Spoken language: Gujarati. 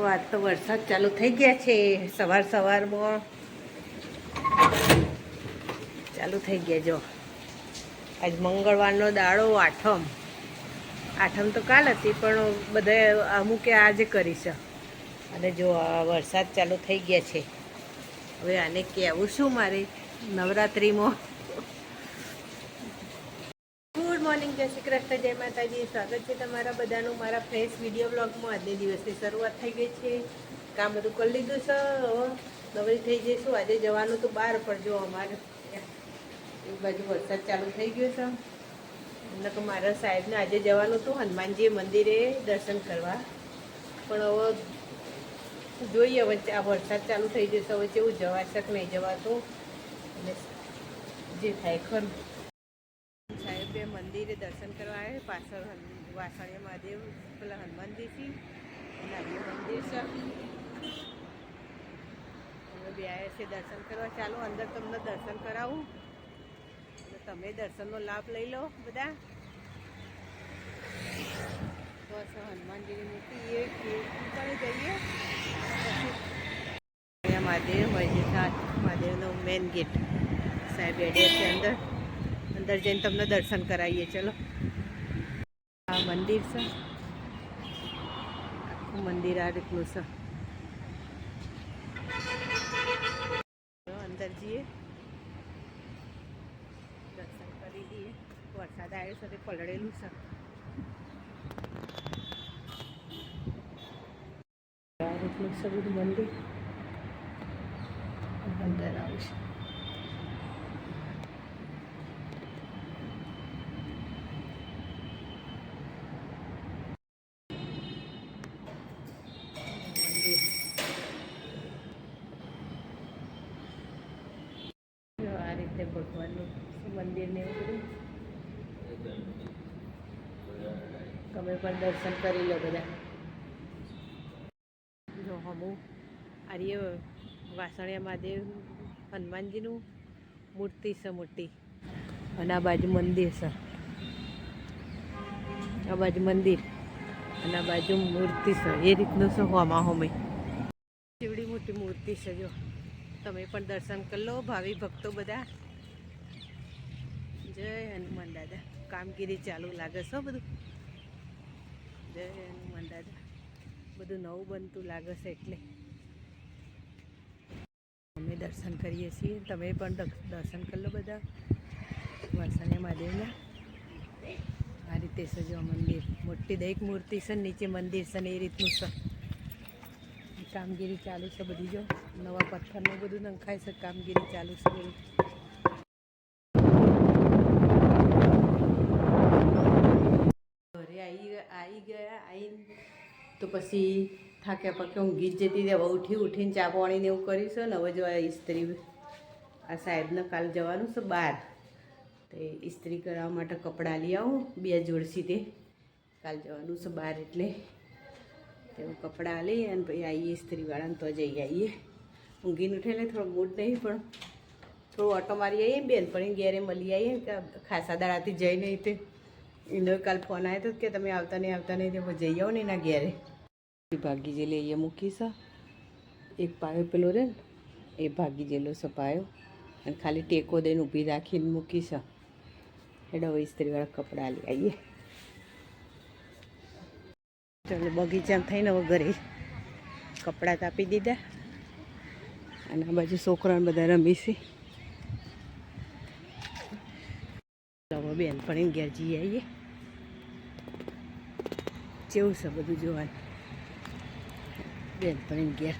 તો આજ તો વરસાદ ચાલુ થઈ ગયા છે. સવાર સવારમાં ચાલુ થઈ ગયા જો. આજ મંગળવારનો દાડો આઠમ. આઠમ તો કાલ હતી, પણ બધા અમુકે આજે કરી છે અને જો વરસાદ ચાલુ થઈ ગયા છે. હવે આને કહેવું શું મારે? નવરાત્રિમાં મોર્નિંગ, જય શ્રી કૃષ્ણ, જય માતાજી. સ્વાગત છે તમારા બધાનું મારા ફ્રેશ વીડિયો બ્લોગમાં. આજની દિવસની શરૂઆત થઈ ગઈ છે. કામ બધું કરી લીધું છે. હવે થઈ જઈશું. આજે જવાનું તો બહાર, પણ જો અમારે એક બાજુ વરસાદ ચાલુ થઈ ગયો છે. એટલે કે મારા સાહેબને આજે જવાનું હતું હનુમાનજી મંદિરે દર્શન કરવા. પણ હવે જોઈએ વચ્ચે આ વરસાદ ચાલુ થઈ જશે. હવે કેવું જવા શક નહીં જવાતું. અને જે થાય ખરું. સાહેબે મંદિરે દર્શન કરવા આવ્યા પાછળ વાસણીયા મહાદેવ, પેલા હનુમાનજીથી. અને આગળ મંદિર છે. અમે બે આવ્યા છીએ દર્શન કરવા. ચાલો અંદર તમને દર્શન કરાવું. એટલે તમે દર્શનનો લાભ લઈ લો બધા. બસ હનુમાનજીની મૂર્તિ. એ પણ જઈએ. મહાદેવ છે મહાદેવનો મેન ગેટ સાહેબ છે અંદર. અંદર જઈને તમને દર્શન કરાવીએ, ચલો. આ મંદિર છે. આખું મંદિર આ રીતનું છે. અંદર જઈએ. દર્શન કરી દઈએ વરસાદ આવ્યો છે પલળેલું છે. આ રીતનું છે મંદિર. અંદર આવશે મંદિર જો આ રીતે ભગવાનનું મંદિર ને એવું બધું? તમે પણ દર્શન કરી લો બધા. જો હમું આર્ય વાસણિયા મહાદેવ હનુમાનજીનું મૂર્તિ છે મોટી અને આ બાજુ મંદિર છે. આ બાજુ મંદિર અને આ બાજુ મૂર્તિ છે. એ રીતનું છે હોમા હોમે. એવડી મોટી મૂર્તિ છે જો. તમે પણ દર્શન કરી લો, ભાવિ ભક્તો બધા. જય હનુમાન દાદા. કામગીરી ચાલુ લાગે છે બધું? જય હનુમાન દાદા. બધું નવું બનતું લાગે છે એટલે. અમે દર્શન કરીએ છીએ. તમે પણ દર્શન કરી લો બધા. વાસણિયા મહાદેવના. આ રીતે છે જો મંદિર. મોટી દરેક મૂર્તિ છે નીચે મંદિર છે ને એ રીતનું છે. કામગીરી ચાલુ છે બધી જો. નવા પથ્થરનું બધું નંખાય છે. કામગીરી ચાલુ છે બધી ઘરે આવી ગયા આવીને તો પછી થાક્યા પાક્યા ઊંઘી જ જતી રહે ઉઠી ઉઠીને ચા પાણીને એવું કરીશું ને, હવે જો આ ઇસ્ત્રી આ સાહેબને કાલ જવાનું છે બહાર. તો ઇસ્ત્રી કરાવવા માટે કપડાં લઈ આવું, બે જોડસી તે કાલ જવાનું છે બહાર એટલે. તેવું કપડાં લઈ અને પછી આવીએ ઇસ્ત્રીવાળાને તો જઈ આવીએ ઊંઘીને ઉઠેલે થોડો મૂડ નહીં, પણ થોડું ઓટો મારી આવીએ બેન પણ ઘેરે મળી આવીએ ખાસા દાડાથી જઈ નહીં તે એનો કાલ ફોન આવ્યો હતો કે તમે આવતા નહીં આવતા નહીં, તે જઈ આવો ને એના ઘેરે. ભાગી જે લઈએ મૂકી સા એક પાયો પેલો રે ને, એ ભાગી જેલો સપાયો. પાયો અને ખાલી ટેકો દઈને ઊભી રાખીને મૂકી સા એટલે હવે ઇસ્ત્રીવાળા કપડાં લઈ આવીએ ચાલો, બગીચામાં થઈને હવે ઘરે કપડાં તાપી દીધા. અને આ બાજુ છોકરાને બધા રમી છે હવે બેન પણ ઘેર જઈ આવીએ. જેવું છે બધું જોવાનું? બેન પણ ઘેર